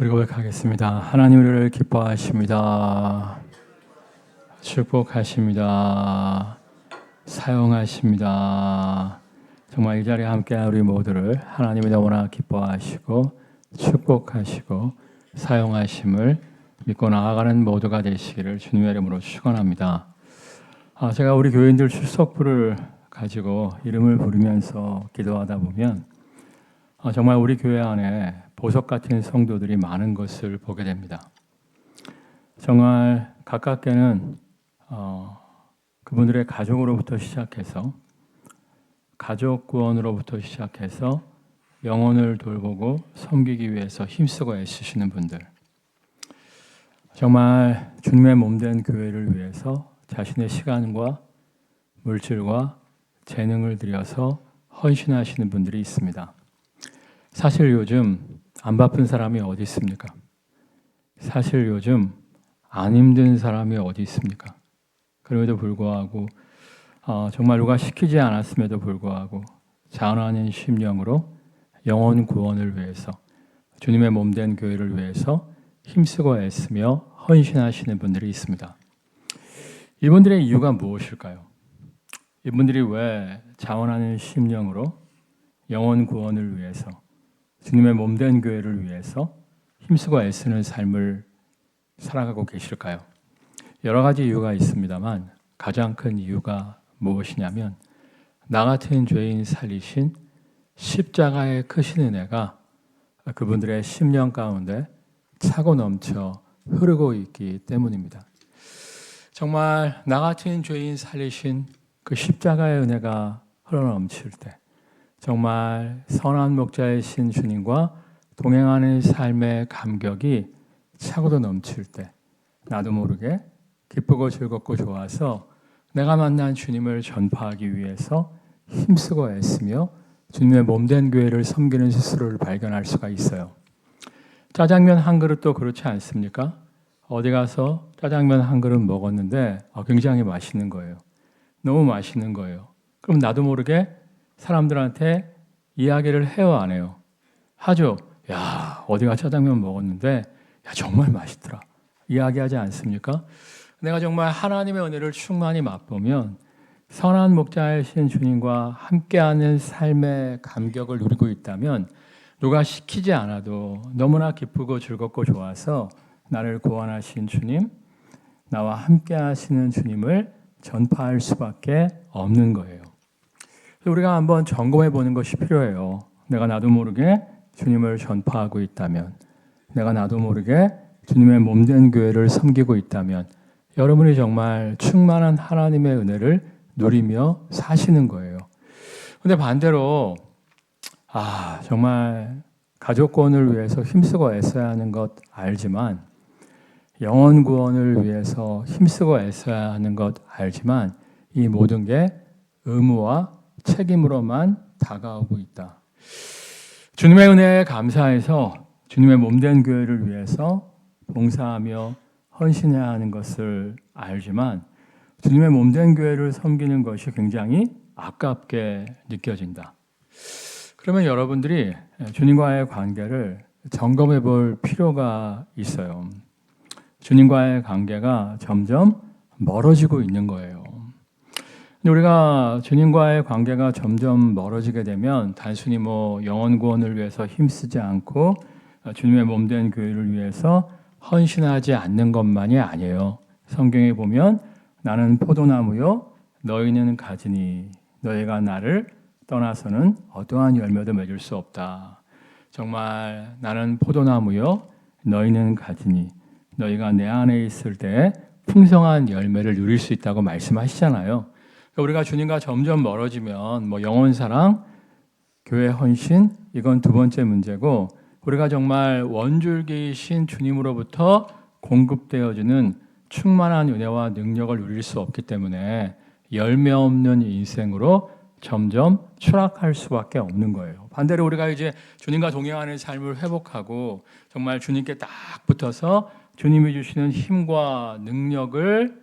우리 고백하겠습니다. 하나님 우리를 기뻐하십니다. 축복하십니다. 사용하십니다. 정말 이 자리에 함께한 우리 모두를 하나님이 너무나 기뻐하시고 축복하시고 사용하심을 믿고 나아가는 모두가 되시기를 주님의 이름으로 축원합니다. 아, 제가 우리 교인들 출석부를 가지고 이름을 부르면서 기도하다 보면 아, 정말 우리 교회 안에 보석 같은 성도들이 많은 것을 보게 됩니다. 정말 가깝게는 어, 그분들의 가족으로부터 시작해서 가족 구원으로부터 시작해서 영혼을 돌보고 섬기기 위해서 힘쓰고 애쓰시는 분들 정말 주님의 몸된 교회를 위해서 자신의 시간과 물질과 재능을 들여서 헌신하시는 분들이 있습니다. 사실 요즘 안 바쁜 사람이 어디 있습니까? 사실 요즘 안 힘든 사람이 어디 있습니까? 그럼에도 불구하고 어, 정말 누가 시키지 않았음에도 불구하고 자원하는 심령으로 영혼 구원을 위해서 주님의 몸된 교회를 위해서 힘쓰고 애쓰며 헌신하시는 분들이 있습니다. 이분들의 이유가 무엇일까요? 이분들이 왜 자원하는 심령으로 영혼 구원을 위해서 주님의 몸된 교회를 위해서 힘쓰고 애쓰는 삶을 살아가고 계실까요? 여러 가지 이유가 있습니다만 가장 큰 이유가 무엇이냐면 나 같은 죄인 살리신 십자가의 크신 은혜가 그분들의 심령 가운데 차고 넘쳐 흐르고 있기 때문입니다. 정말 나 같은 죄인 살리신 그 십자가의 은혜가 흘러넘칠 때 정말 선한 목자이신 주님과 동행하는 삶의 감격이 차고도 넘칠 때 나도 모르게 기쁘고 즐겁고 좋아서 내가 만난 주님을 전파하기 위해서 힘쓰고 애쓰며 주님의 몸된 교회를 섬기는 스스로를 발견할 수가 있어요. 짜장면 한 그릇도 그렇지 않습니까? 어디 가서 짜장면 한 그릇 먹었는데 아, 굉장히 맛있는 거예요. 너무 맛있는 거예요. 그럼 나도 모르게 사람들한테 이야기를 해요, 안 해요? 하죠. 야, 어디가 짜장면 먹었는데, 야, 정말 맛있더라. 이야기하지 않습니까? 내가 정말 하나님의 은혜를 충만히 맛보면 선한 목자이신 주님과 함께하는 삶의 감격을 누리고 있다면 누가 시키지 않아도 너무나 기쁘고 즐겁고 좋아서 나를 구원하신 주님, 나와 함께 하시는 주님을 전파할 수밖에 없는 거예요. 우리가 한번 점검해 보는 것이 필요해요. 내가 나도 모르게 주님을 전파하고 있다면, 내가 나도 모르게 주님의 몸된 교회를 섬기고 있다면, 여러분이 정말 충만한 하나님의 은혜를 누리며 사시는 거예요. 근데 반대로, 아, 정말 가족권을 위해서 힘쓰고 애써야 하는 것 알지만, 영원 구원을 위해서 힘쓰고 애써야 하는 것 알지만, 이 모든 게 의무와 책임으로만 다가오고 있다. 주님의 은혜에 감사해서 주님의 몸된 교회를 위해서 봉사하며 헌신해야 하는 것을 알지만 주님의 몸된 교회를 섬기는 것이 굉장히 아깝게 느껴진다. 그러면 여러분들이 주님과의 관계를 점검해 볼 필요가 있어요. 주님과의 관계가 점점 멀어지고 있는 거예요. 우리가 주님과의 관계가 점점 멀어지게 되면 단순히 뭐 영원 구원을 위해서 힘쓰지 않고 주님의 몸 된 교회를 위해서 헌신하지 않는 것만이 아니에요. 성경에 보면 나는 포도나무요 너희는 가지니 너희가 나를 떠나서는 어떠한 열매도 맺을 수 없다. 정말 나는 포도나무요 너희는 가지니 너희가 내 안에 있을 때 풍성한 열매를 누릴 수 있다고 말씀하시잖아요. 그러니까 우리가 주님과 점점 멀어지면 뭐 영혼 사랑, 교회 헌신 이건 두 번째 문제고 우리가 정말 원줄기이신 주님으로부터 공급되어지는 충만한 은혜와 능력을 누릴 수 없기 때문에 열매 없는 인생으로 점점 추락할 수밖에 없는 거예요. 반대로 우리가 이제 주님과 동행하는 삶을 회복하고 정말 주님께 딱 붙어서 주님이 주시는 힘과 능력을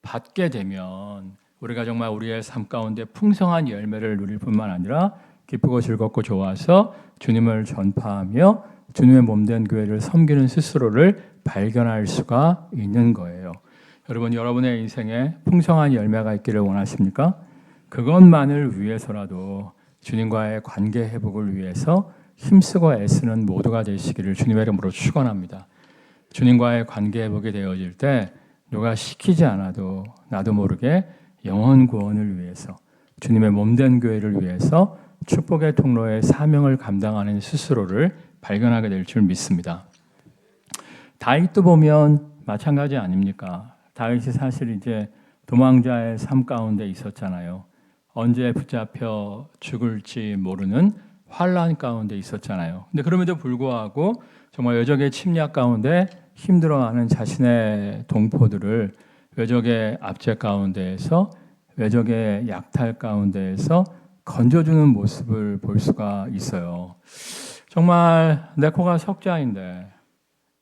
받게 되면 우리가 정말 우리의 삶 가운데 풍성한 열매를 누릴 뿐만 아니라 기쁘고 즐겁고 좋아서 주님을 전파하며 주님의 몸된 교회를 섬기는 스스로를 발견할 수가 있는 거예요. 여러분 여러분의 인생에 풍성한 열매가 있기를 원하십니까? 그것만을 위해서라도 주님과의 관계 회복을 위해서 힘쓰고 애쓰는 모두가 되시기를 주님의 이름으로 축원합니다. 주님과의 관계 회복이 되어질 때 누가 시키지 않아도 나도 모르게 영혼 구원을 위해서 주님의 몸된 교회를 위해서 축복의 통로의 사명을 감당하는 스스로를 발견하게 될 줄 믿습니다. 다윗도 보면 마찬가지 아닙니까? 다윗이 사실 이제 도망자의 삶 가운데 있었잖아요. 언제 붙잡혀 죽을지 모르는 환란 가운데 있었잖아요. 근데 그럼에도 불구하고 정말 여적의 침략 가운데 힘들어하는 자신의 동포들을 외적의 압제 가운데에서 외적의 약탈 가운데에서 건져주는 모습을 볼 수가 있어요. 정말 내 코가 석자인데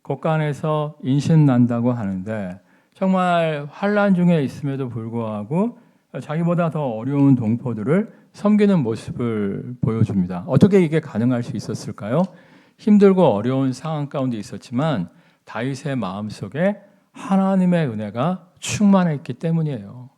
곳간에서 인신 난다고 하는데 정말 환란 중에 있음에도 불구하고 자기보다 더 어려운 동포들을 섬기는 모습을 보여줍니다. 어떻게 이게 가능할 수 있었을까요? 힘들고 어려운 상황 가운데 있었지만 다윗의 마음 속에 하나님의 은혜가 충만했기 때문이에요.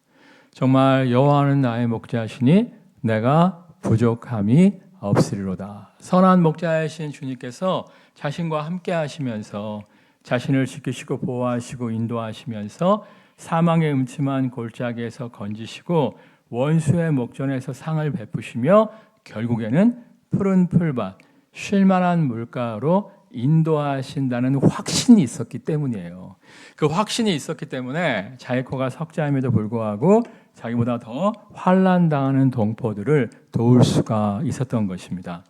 정말 여호와는 나의 목자시니 내가 부족함이 없으리로다. 선한 목자이신 주님께서 자신과 함께 하시면서 자신을 지키시고 보호하시고 인도하시면서 사망의 음침한 골짜기에서 건지시고 원수의 목전에서 상을 베푸시며 결국에는 푸른 풀밭 쉴만한 물가로 인도하신다는 확신이 있었기 때문이에요. 그 확신이 있었기 때문에 자이코가 석자임에도 불구하고 자기보다 더 환란 당하는 동포들을 도울 수가 있었던 것입니다.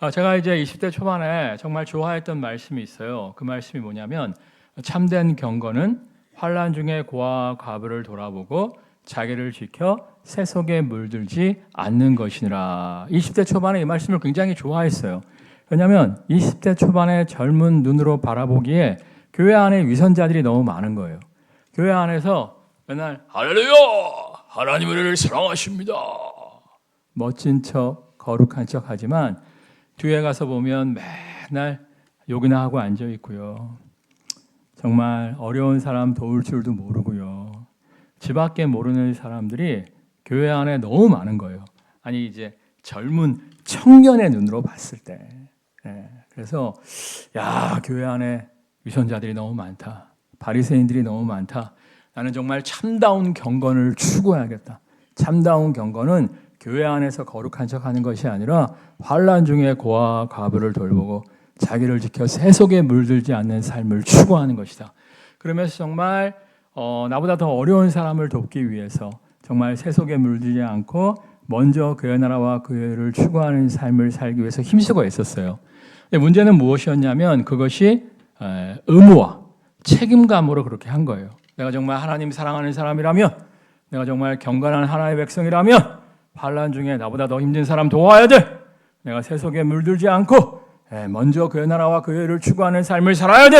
아, 제가 이제 20대 초반에 정말 좋아했던 말씀이 있어요. 그 말씀이 뭐냐면 참된 경건은 환란 중에 고아와 과부를 돌아보고 자기를 지켜 새 속에 물들지 않는 것이니라. 20대 초반에 이 말씀을 굉장히 좋아했어요. 왜냐하면 20대 초반에 젊은 눈으로 바라보기에 교회 안에 위선자들이 너무 많은 거예요. 교회 안에서 맨날 할렐루야 하나님을 사랑하십니다. 멋진 척 거룩한 척 하지만 뒤에 가서 보면 맨날 욕이나 하고 앉아 있고요. 정말 어려운 사람 도울 줄도 모르고요. 집 밖에 모르는 사람들이 교회 안에 너무 많은 거예요. 아니 이제 젊은 청년의 눈으로 봤을 때. 네. 그래서 야 교회 안에 위선자들이 너무 많다. 바리새인들이 너무 많다. 나는 정말 참다운 경건을 추구해야겠다. 참다운 경건은 교회 안에서 거룩한 척하는 것이 아니라 환란 중에 고아 과부를 돌보고 자기를 지켜 세속에 물들지 않는 삶을 추구하는 것이다. 그러면서 정말 어, 나보다 더 어려운 사람을 돕기 위해서 정말 세속에 물들지 않고 먼저 그의 나라와 그의 추구하는 삶을 살기 위해서 힘쓰고 있었어요. 문제는 무엇이었냐면 그것이 의무와 책임감으로 그렇게 한 거예요. 내가 정말 하나님 사랑하는 사람이라면, 내가 정말 경건한 하나의 백성이라면 환란 중에 나보다 더 힘든 사람 도와야 돼. 내가 세속에 물들지 않고 먼저 그의 나라와 그의 를 추구하는 삶을 살아야 돼.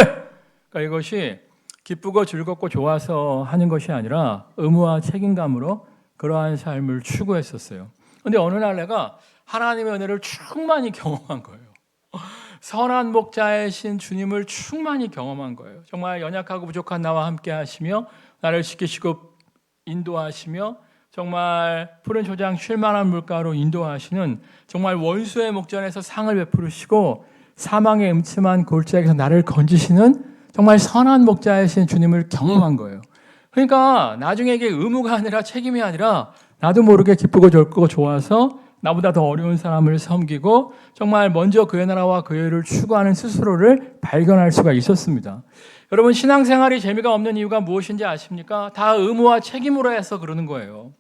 그러니까 이것이 기쁘고 즐겁고 좋아서 하는 것이 아니라 의무와 책임감으로 그러한 삶을 추구했었어요. 근데 어느 날 내가 하나님의 은혜를 충만히 경험한 거예요. 선한 목자이신 주님을 충만히 경험한 거예요. 정말 연약하고 부족한 나와 함께 하시며 나를 지키시고 인도하시며 정말 푸른 초장 쉴만한 물가로 인도하시는 정말 원수의 목전에서 상을 베푸시고 사망의 음침한 골짜기에서 나를 건지시는 정말 선한 목자이신 주님을 경험한 거예요. 그러니까 나중에 이게 의무가 아니라 책임이 아니라 나도 모르게 기쁘고 좋고 좋아서 나보다 더 어려운 사람을 섬기고 정말 먼저 그의 나라와 그의 를 추구하는 스스로를 발견할 수가 있었습니다. 여러분 신앙생활이 재미가 없는 이유가 무엇인지 아십니까? 다 의무와 책임으로 해서 그러는 거예요.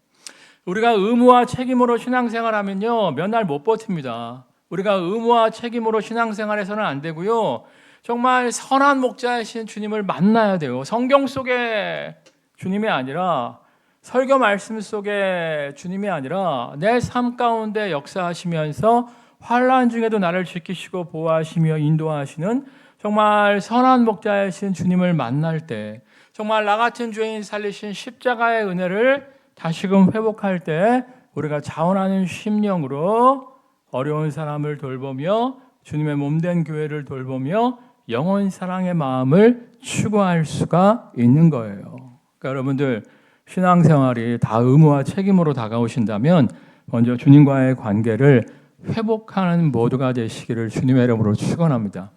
우리가 의무와 책임으로 신앙생활 하면요 몇 날 못 버팁니다. 우리가 의무와 책임으로 신앙생활해서는 안 되고요. 정말 선한 목자이신 주님을 만나야 돼요. 성경 속에 주님이 아니라 설교 말씀 속에 주님이 아니라 내 삶 가운데 역사하시면서 환란 중에도 나를 지키시고 보호하시며 인도하시는 정말 선한 목자이신 주님을 만날 때 정말 나 같은 죄인 살리신 십자가의 은혜를 다시금 회복할 때 우리가 자원하는 심령으로 어려운 사람을 돌보며 주님의 몸된 교회를 돌보며 영원 사랑의 마음을 추구할 수가 있는 거예요. 그러니까 여러분들 신앙생활이 다 의무와 책임으로 다가오신다면 먼저 주님과의 관계를 회복하는 모두가 되시기를 주님의 이름으로 축원합니다.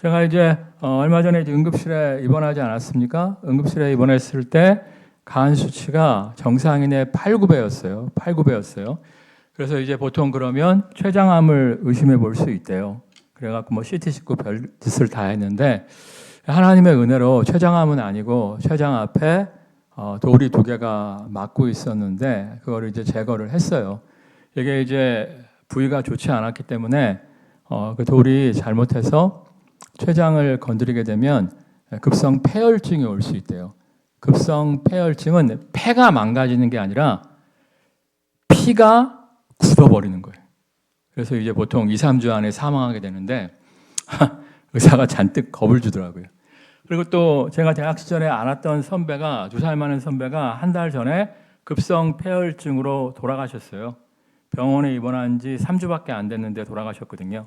제가 이제 어, 얼마 전에 응급실에 입원하지 않았습니까? 응급실에 입원했을 때 간 수치가 정상인의 8, 9배였어요. 8, 9배였어요. 그래서 이제 보통 그러면 췌장암을 의심해 볼 수 있대요. 그래갖고 뭐 CT 찍고 별 짓을 다 했는데 하나님의 은혜로 췌장암은 아니고 췌장 앞에 어, 돌이 두 개가 막고 있었는데 그거를 이제 제거를 했어요. 이게 이제 부위가 좋지 않았기 때문에 어, 그 돌이 잘못해서 췌장을 건드리게 되면 급성 폐혈증이 올 수 있대요. 급성 폐혈증은 폐가 망가지는 게 아니라 피가 굳어버리는 거예요. 그래서 이제 보통 2, 3주 안에 사망하게 되는데 의사가 잔뜩 겁을 주더라고요. 그리고 또 제가 대학 시절에 알았던 선배가 두 살 많은 선배가 한 달 전에 급성 폐혈증으로 돌아가셨어요. 병원에 입원한 지 3주밖에 안 됐는데 돌아가셨거든요.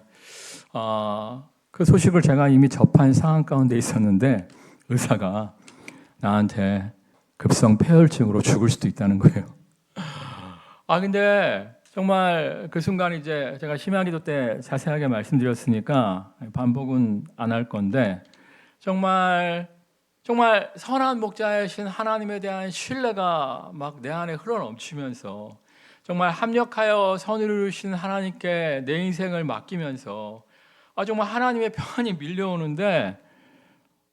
어, 그 소식을 제가 이미 접한 상황 가운데 있었는데 의사가 나한테 급성 폐혈증으로 죽을 수도 있다는 거예요. 아 근데 정말 그 순간 이제 제가 심야기도 때 자세하게 말씀드렸으니까 반복은 안 할 건데 정말 정말 선한 목자이신 하나님에 대한 신뢰가 막 내 안에 흘러 넘치면서 정말 합력하여 선을 이루신 하나님께 내 인생을 맡기면서 아 정말 하나님의 평안이 밀려오는데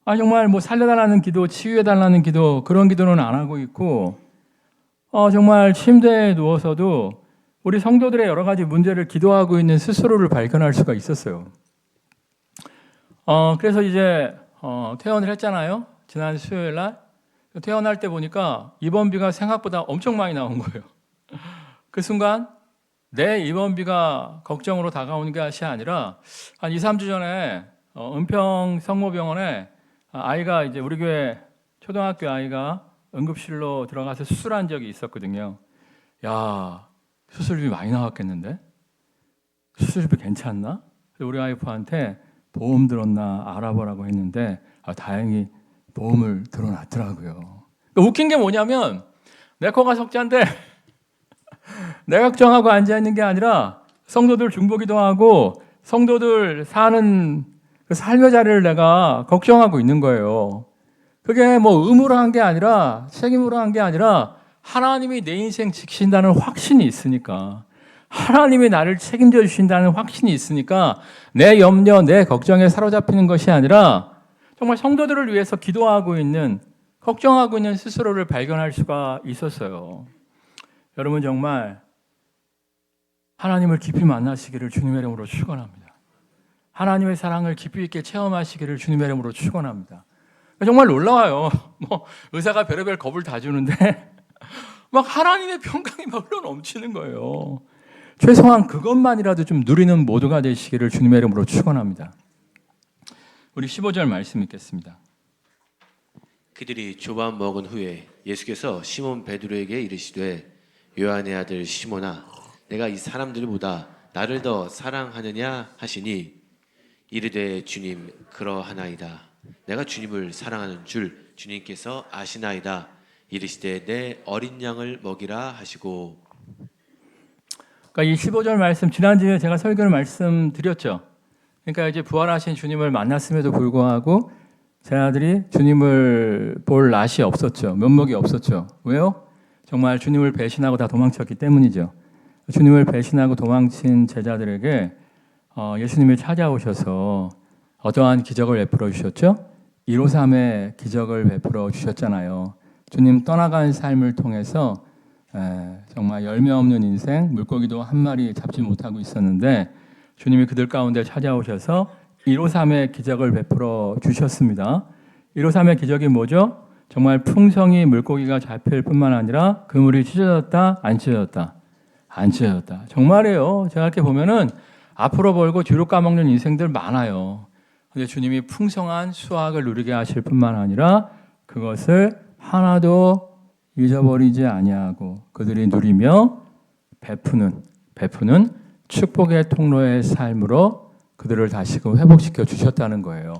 아 정말 뭐 살려달라는 기도, 치유해달라는 기도 그런 기도는 안 하고 있고 어 정말 침대에 누워서도 우리 성도들의 여러 가지 문제를 기도하고 있는 스스로를 발견할 수가 있었어요. 어 그래서 이제 어, 퇴원을 했잖아요. 지난 수요일 날 퇴원할 때 보니까 입원비가 생각보다 엄청 많이 나온 거예요. 그 순간 내 입원비가 걱정으로 다가오는 것이 아니라 한 2, 3주 전에 어, 은평 성모병원에 아이가 이제 우리 교회 초등학교 아이가 응급실로 들어가서 수술한 적이 있었거든요. 야, 수술비 많이 나왔겠는데? 수술비 괜찮나? 우리 와이프한테 보험 들었나 알아보라고 했는데 아, 다행히 보험을 들어놨더라고요. 그러니까 웃긴 게 뭐냐면 내 코가 석자인데 내가 걱정하고 앉아 있는 게 아니라 성도들 중보기도 하고 성도들 사는 그 삶의 자리를 내가 걱정하고 있는 거예요. 그게 뭐 의무로 한 게 아니라 책임으로 한 게 아니라 하나님이 내 인생 지키신다는 확신이 있으니까 하나님이 나를 책임져 주신다는 확신이 있으니까 내 염려, 내 걱정에 사로잡히는 것이 아니라 정말 성도들을 위해서 기도하고 있는 걱정하고 있는 스스로를 발견할 수가 있었어요. 여러분 정말 하나님을 깊이 만나시기를 주님의 이름으로 축원합니다. 하나님의 사랑을 깊이 있게 체험하시기를 주님의 이름으로 축원합니다. 정말 놀라워요. 뭐 의사가 별의별 겁을 다 주는데 막 하나님의 평강이 막 흘러 넘치는 거예요. 최소한 그것만이라도 좀 누리는 모두가 되시기를 주님의 이름으로 축원합니다. 우리 15절 말씀 읽겠습니다. 그들이 조반 먹은 후에 예수께서 시몬 베드로에게 이르시되 요한의 아들 시몬아 내가 이 사람들보다 나를 더 사랑하느냐 하시니 이르되 주님 그러하나이다 내가 주님을 사랑하는 줄 주님께서 아시나이다 이르시되 내 어린 양을 먹이라 하시고 그러니까 이 15절 말씀 지난주에 제가 설교를 말씀드렸죠. 그러니까 이제 부활하신 주님을 만났음에도 불구하고 제 아들이 주님을 볼 낯이 없었죠. 면목이 없었죠. 왜요? 정말 주님을 배신하고 다 도망쳤기 때문이죠. 주님을 배신하고 도망친 제자들에게 어, 예수님이 찾아오셔서 어떠한 기적을 베풀어 주셨죠? 153의 기적을 베풀어 주셨잖아요. 주님 떠나간 삶을 통해서 에, 정말 열매 없는 인생, 물고기도 한 마리 잡지 못하고 있었는데 주님이 그들 가운데 찾아오셔서 153의 기적을 베풀어 주셨습니다. 153의 기적이 뭐죠? 정말 풍성히 물고기가 잡힐 뿐만 아니라 그물이 찢어졌다, 안 찢어졌다, 안 찢어졌다. 정말이에요. 제가 이렇게 보면은 앞으로 벌고 뒤로 까먹는 인생들 많아요. 근데 주님이 풍성한 수확을 누리게 하실 뿐만 아니라 그것을 하나도 잊어버리지 아니하고 그들이 누리며 베푸는 베푸는 축복의 통로의 삶으로 그들을 다시금 회복시켜 주셨다는 거예요.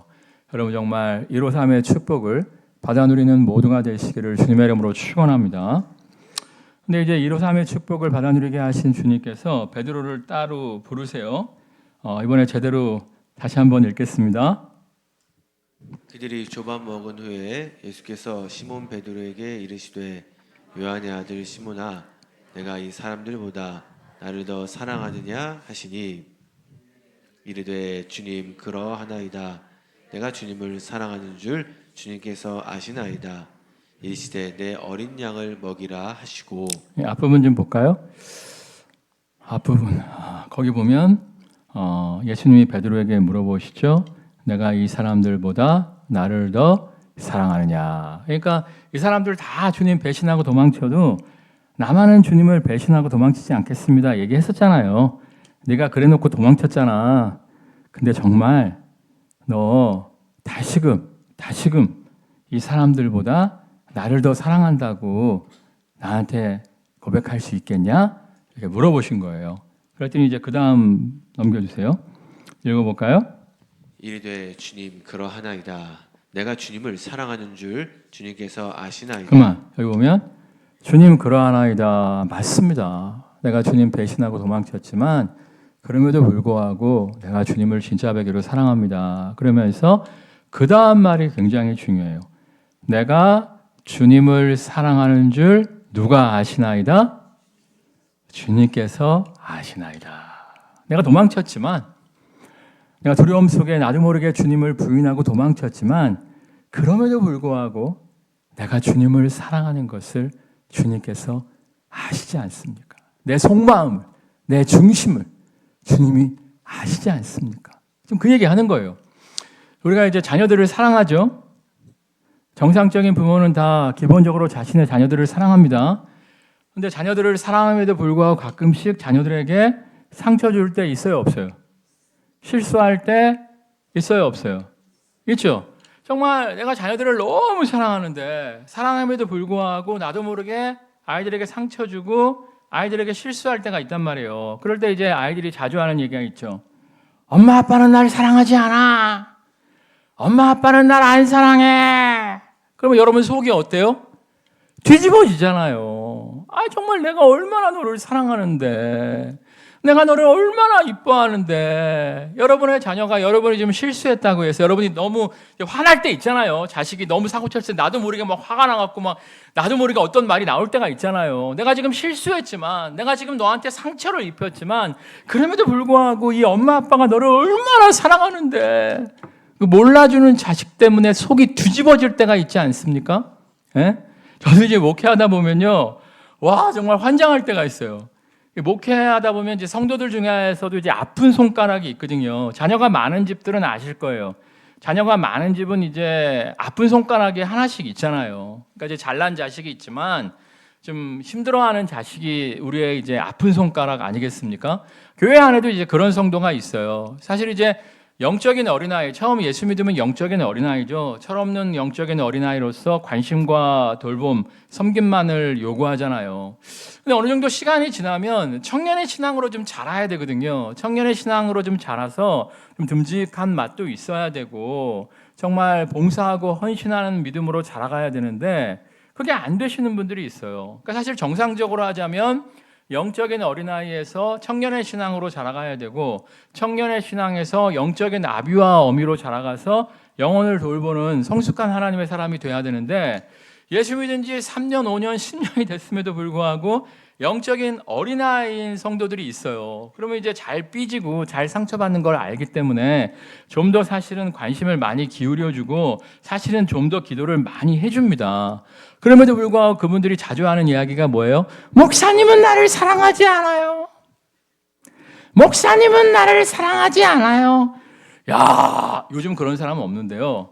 여러분 정말 153의 축복을 받아 누리는 모두가 되시기를 주님의 이름으로 축원합니다. 근데 이제 153의 축복을 받아 누리게 하신 주님께서 베드로를 따로 부르세요. 어, 이번에 제대로 다시 한번 읽겠습니다. 그들이 조반 먹은 후에 예수께서 시몬 베드로에게 이르시되 요한의 아들 시몬아 내가 이 사람들보다 나를 더 사랑하느냐 하시니? 이르되 주님 그러하나이다. 내가 주님을 사랑하는 줄 주님께서 아시나이다. 이르시되 내 어린 양을 먹이라 하시고. 예, 앞부분 좀 볼까요? 앞부분. 아, 거기 보면 어, 예수님이 베드로에게 물어보시죠. 내가 이 사람들보다 나를 더 사랑하느냐. 그러니까 이 사람들 다 주님 배신하고 도망쳐도 나만은 주님을 배신하고 도망치지 않겠습니다. 얘기했었잖아요. 네가 그래놓고 도망쳤잖아. 근데 정말 너 다시금 다시금 이 사람들보다 나를 더 사랑한다고 나한테 고백할 수 있겠냐? 이렇게 물어보신 거예요. 그랬더니 이제 그 다음 넘겨주세요. 읽어볼까요? 이르되 주님 그러하나이다 내가 주님을 사랑하는 줄 주님께서 아시나이다 그만 여기 보면 주님 그러하나이다 맞습니다. 내가 주님 배신하고 도망쳤지만 그럼에도 불구하고 내가 주님을 진짜 배기로 사랑합니다. 그러면서 그 다음 말이 굉장히 중요해요. 내가 주님을 사랑하는 줄 누가 아시나이다? 주님께서 아시나이다. 내가 도망쳤지만 내가 두려움 속에 나도 모르게 주님을 부인하고 도망쳤지만 그럼에도 불구하고 내가 주님을 사랑하는 것을 주님께서 아시지 않습니까? 내 속마음을, 내 중심을 주님이 아시지 않습니까? 지금 그 얘기 하는 거예요. 우리가 이제 자녀들을 사랑하죠. 정상적인 부모는 다 기본적으로 자신의 자녀들을 사랑합니다. 근데 자녀들을 사랑함에도 불구하고 가끔씩 자녀들에게 상처 줄 때 있어요, 없어요? 실수할 때 있어요, 없어요? 있죠? 정말 내가 자녀들을 너무 사랑하는데 사랑함에도 불구하고 나도 모르게 아이들에게 상처 주고 아이들에게 실수할 때가 있단 말이에요. 그럴 때 이제 아이들이 자주 하는 얘기가 있죠. 엄마 아빠는 날 사랑하지 않아. 엄마 아빠는 날 안 사랑해. 그러면 여러분 속이 어때요? 뒤집어지잖아요. 아 정말 내가 얼마나 너를 사랑하는데 내가 너를 얼마나 이뻐하는데 여러분의 자녀가 여러분이 지금 실수했다고 해서 여러분이 너무 화날 때 있잖아요. 자식이 너무 사고 쳤을 때 나도 모르게 막 화가 나갖고 막 나도 모르게 어떤 말이 나올 때가 있잖아요. 내가 지금 실수했지만 내가 지금 너한테 상처를 입혔지만 그럼에도 불구하고 이 엄마 아빠가 너를 얼마나 사랑하는데 그 몰라주는 자식 때문에 속이 뒤집어질 때가 있지 않습니까? 예? 저도 이제 목회하다 보면요. 와, 정말 환장할 때가 있어요. 목회하다 보면 이제 성도들 중에서도 이제 아픈 손가락이 있거든요. 자녀가 많은 집들은 아실 거예요. 자녀가 많은 집은 이제 아픈 손가락이 하나씩 있잖아요. 그러니까 이제 잘난 자식이 있지만 좀 힘들어하는 자식이 우리의 이제 아픈 손가락 아니겠습니까? 교회 안에도 이제 그런 성도가 있어요. 사실 이제 영적인 어린아이, 처음 예수 믿으면 영적인 어린아이죠. 철없는 영적인 어린아이로서 관심과 돌봄, 섬김만을 요구하잖아요. 근데 어느 정도 시간이 지나면 청년의 신앙으로 좀 자라야 되거든요. 청년의 신앙으로 좀 자라서 좀 듬직한 맛도 있어야 되고, 정말 봉사하고 헌신하는 믿음으로 자라가야 되는데, 그게 안 되시는 분들이 있어요. 그러니까 사실 정상적으로 하자면, 영적인 어린아이에서 청년의 신앙으로 자라가야 되고 청년의 신앙에서 영적인 아비와 어미로 자라가서 영혼을 돌보는 성숙한 하나님의 사람이 돼야 되는데 예수 믿은 지 3년, 5년, 10년이 됐음에도 불구하고 영적인 어린아이인 성도들이 있어요. 그러면 이제 잘 삐지고 잘 상처받는 걸 알기 때문에 좀 더 사실은 관심을 많이 기울여주고 사실은 좀 더 기도를 많이 해줍니다. 그럼에도 불구하고 그분들이 자주 하는 이야기가 뭐예요? 목사님은 나를 사랑하지 않아요. 목사님은 나를 사랑하지 않아요. 야, 요즘 그런 사람은 없는데요.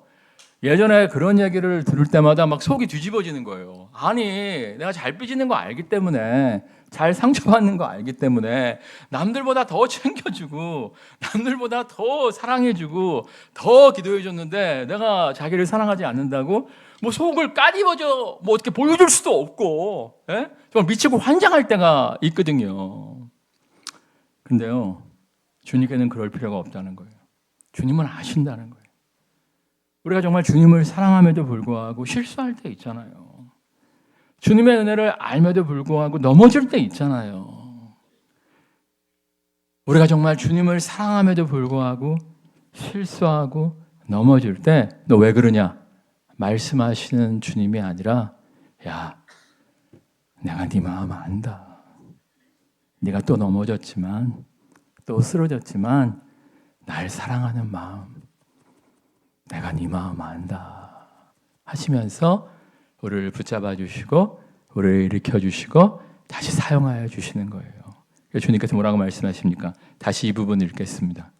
예전에 그런 얘기를 들을 때마다 막 속이 뒤집어지는 거예요. 아니, 내가 잘 삐지는 거 알기 때문에, 잘 상처받는 거 알기 때문에, 남들보다 더 챙겨주고, 남들보다 더 사랑해주고, 더 기도해줬는데, 내가 자기를 사랑하지 않는다고? 뭐 속을 까디버져, 뭐 어떻게 보여줄 수도 없고, 예? 정말 미치고 환장할 때가 있거든요. 근데요, 주님께는 그럴 필요가 없다는 거예요. 주님은 아신다는 거예요. 우리가 정말 주님을 사랑함에도 불구하고 실수할 때 있잖아요. 주님의 은혜를 알면도 불구하고 넘어질 때 있잖아요. 우리가 정말 주님을 사랑함에도 불구하고 실수하고 넘어질 때 너 왜 그러냐? 말씀하시는 주님이 아니라 야 내가 네 마음 안다. 네가 또 넘어졌지만 또 쓰러졌지만 날 사랑하는 마음 내가 네 마음 안다 하시면서 우리를 붙잡아 주시고 우리를 일으켜 주시고 다시 사용하여 주시는 거예요. 주님께서 뭐라고 말씀하십니까? 다시 이 부분 읽겠습니다.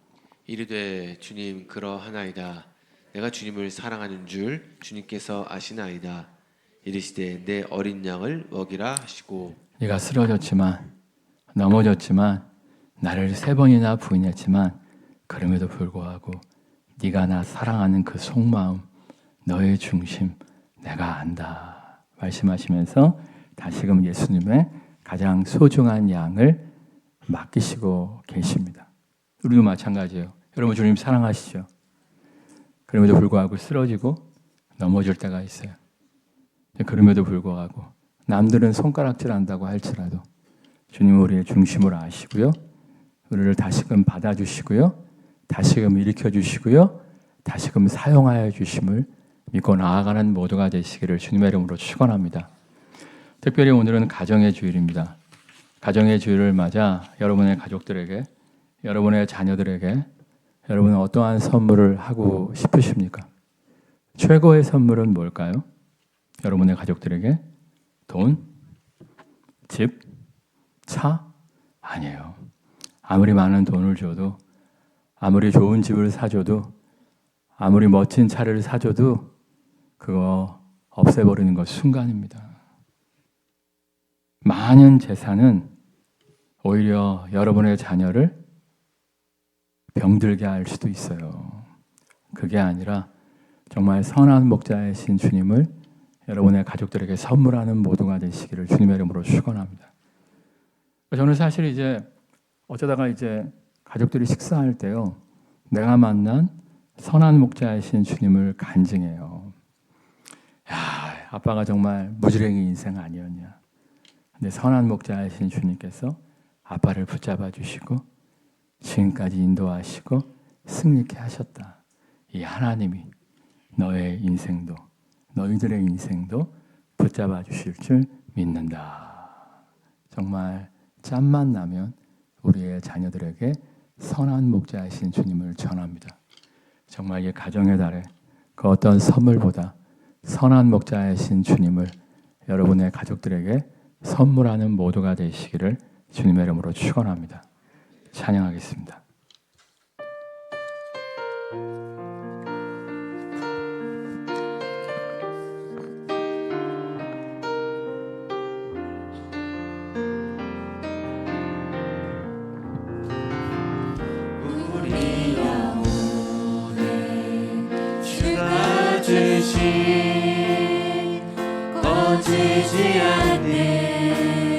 이르되 주님 그러하나이다 내가 주님을 사랑하는 줄 주님께서 아시나이다 이르시되 내 어린 양을 먹이라 하시고 네가 쓰러졌지만 넘어졌지만 나를 세 번이나 부인했지만 그럼에도 불구하고 네가 나 사랑하는 그 속마음 너의 중심 내가 안다 말씀하시면서 다시금 예수님의 가장 소중한 양을 맡기시고 계십니다. 우리도 마찬가지예요. 여러분 주님 사랑하시죠? 그럼에도 불구하고 쓰러지고 넘어질 때가 있어요. 그럼에도 불구하고 남들은 손가락질 한다고 할지라도 주님 우리의 중심을 아시고요. 우리를 다시금 받아주시고요. 다시금 일으켜 주시고요. 다시금 사용하여 주심을 믿고 나아가는 모두가 되시기를 주님의 이름으로 축원합니다. 특별히 오늘은 가정의 주일입니다. 가정의 주일을 맞아 여러분의 가족들에게 여러분의 자녀들에게 여러분은 어떠한 선물을 하고 싶으십니까? 최고의 선물은 뭘까요? 여러분의 가족들에게 돈, 집, 차? 아니에요. 아무리 많은 돈을 줘도, 아무리 좋은 집을 사줘도, 아무리 멋진 차를 사줘도 그거 없애버리는 것 순간입니다. 많은 재산은 오히려 여러분의 자녀를 병들게 할 수도 있어요. 그게 아니라 정말 선한 목자이신 주님을 여러분의 가족들에게 선물하는 모두가 되시기를 주님의 이름으로 축원합니다. 저는 사실 이제 어쩌다가 이제 가족들이 식사할 때요. 내가 만난 선한 목자이신 주님을 간증해요. 야, 아빠가 정말 무지랭이 인생 아니었냐. 근데 선한 목자이신 주님께서 아빠를 붙잡아 주시고 지금까지 인도하시고 승리케 하셨다. 이 하나님이 너의 인생도 너희들의 인생도 붙잡아 주실 줄 믿는다. 정말 짬만 나면 우리의 자녀들에게 선한 목자이신 주님을 전합니다. 정말 이 가정의 달에 그 어떤 선물보다 선한 목자이신 주님을 여러분의 가족들에게 선물하는 모두가 되시기를 주님의 이름으로 축원합니다. 찬양하겠습니다. 꺼지지 않는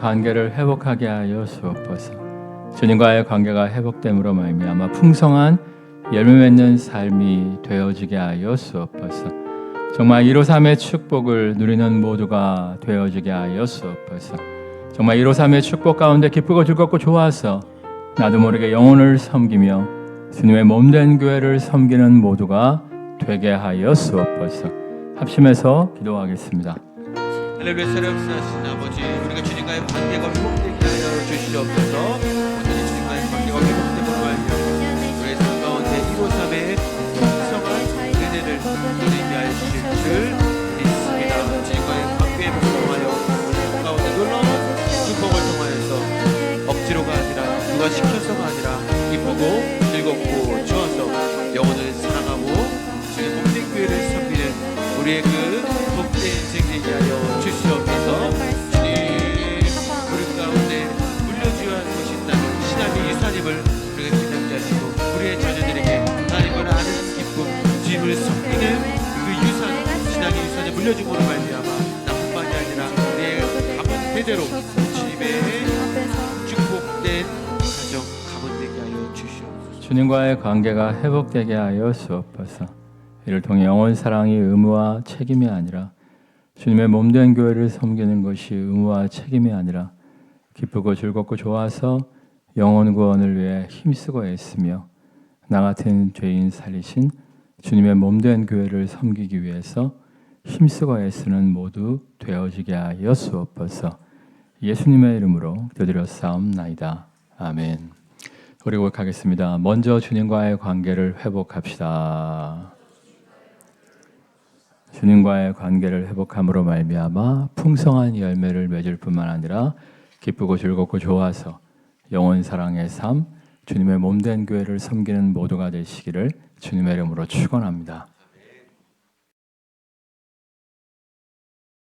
관계를 회복하게 하여 주옵소서. 주님과의 관계가 회복됨으로 말미암아 풍성한 열매 맺는 삶이 되어지게 하여 주옵소서. 정말 153의 축복을 누리는 모두가 되어지게 하여 주옵소서. 정말 153의 축복 가운데 기쁘고 즐겁고 좋아서 나도 모르게 영혼을 섬기며 주님의 몸된 교회를 섬기는 모두가 되게 하여 주옵소서. 합심해서 기도하겠습니다. 할렐루야 사랑하신 아버지 우리가 주님과의 관계가 회복되게 하여 주시옵소서. 온전히 주님과의 관계가 회복되고 말며 우리의 삶 가운데 153의 풍성한 은혜를 누리게 하실 줄 믿습니다. 주님과의 관계에 복종하여 삶 가운데 놀라운 축복을 통하여서 억지로가 아니라 누가 시켜서가 아니라 기쁘고 즐겁고 좋아서 영혼을 사랑하고 주의 복된 교회를 섬기는 우리의 그 복된 되게 하여 주시옵소서 주님 우리 가운데 물려주어야 할 것이 있다면 신앙의 유산임을 우리가 기억게 하시고 우리의 자녀들에게 하나님을 아는 기쁨 주님을 섬기는 그 유산 신앙의 유산을 물려줌으로 말미암아 나뿐만이 아니라 우리의 가문 대대로 주님의 축복된 가정 가문 되게 하여 주시옵소서 주님과의 관계가 회복되게 하여 주옵소서. 이를 통해 영혼 사랑이 의무와 책임이 아니라 주님의 몸된 교회를 섬기는 것이 의무와 책임이 아니라 기쁘고 즐겁고 좋아서 영혼 구원을 위해 힘쓰고 애쓰며 나 같은 죄인 살리신 주님의 몸된 교회를 섬기기 위해서 힘쓰고 애쓰는 모두 되어지게 하여 주옵소서. 예수님의 이름으로 기도드려 싸움나이다. 아멘. 우리 고백하겠습니다. 먼저 주님과의 관계를 회복합시다. 주님과의 관계를 회복함으로 말미암아 풍성한 열매를 맺을 뿐만 아니라 기쁘고 즐겁고 좋아서 영원 사랑의 삶, 주님의 몸된 교회를 섬기는 모두가 되시기를 주님의 이름으로 축원합니다.